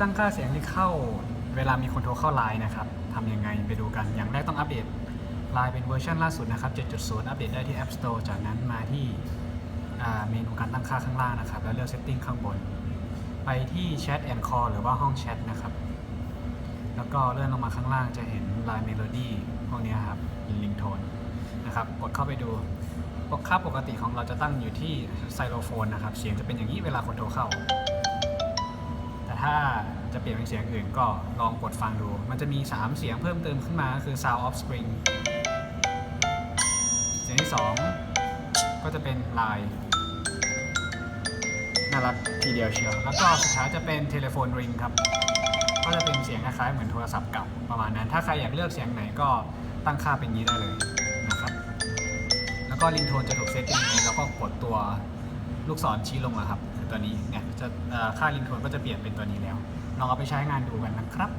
ตั้งค่าเสียงที่เข้า เวลามีคนโทรเข้าไลน์นะครับทำยังไงไปดูกัน อย่างแรกต้องอัปเดตไลน์เป็นเวอร์ชันล่าสุดนะครับ 7.0 อัปเดตได้ที่ App Store จากนั้นมาที่เมนูการตั้งค่าข้างล่างนะครับ แล้วเลือก Setting ข้างบน ไปที่ Chat and Call หรือว่าห้องแชทนะครับ แล้วก็เลื่อนลงมาข้างล่างจะเห็น Line Melody พวกนี้ครับลิงโทนนะครับกดเข้าไปดูค่าปกติของเราจะตั้งอยู่ที่ไซโลโฟนนะครับ เสียงจะเป็นอย่างนี้เวลาคนโทรเข้า ถ้าจะเปลี่ยนเป็นเสียงอื่นก็ลองกดฟังดู มันจะมี 3 เสียงเพิ่มเติมขึ้นมาคือ Sound of Spring เสียงที่ 2 ก็จะเป็น Line น่ารักทีเดียวเชียว แล้วก็สุดท้ายจะเป็น Telephone Ring ครับ ก็จะเป็นเสียงคล้ายๆเหมือนโทรศัพท์เก่าประมาณนั้น ถ้าใครอยากเลือกเสียงไหนก็ตั้งค่าเป็นนี้ได้เลยนะครับ แล้วก็ลิงโทนจะถูกเซตยังไงแล้วก็กดตัว ลูกศรชี้ลงอะครับตัวนี้เนี่ยจะค่าลิงโทนก็จะเปลี่ยนเป็นตัวนี้แล้วลองเอาไปใช้งานดูกันนะครับ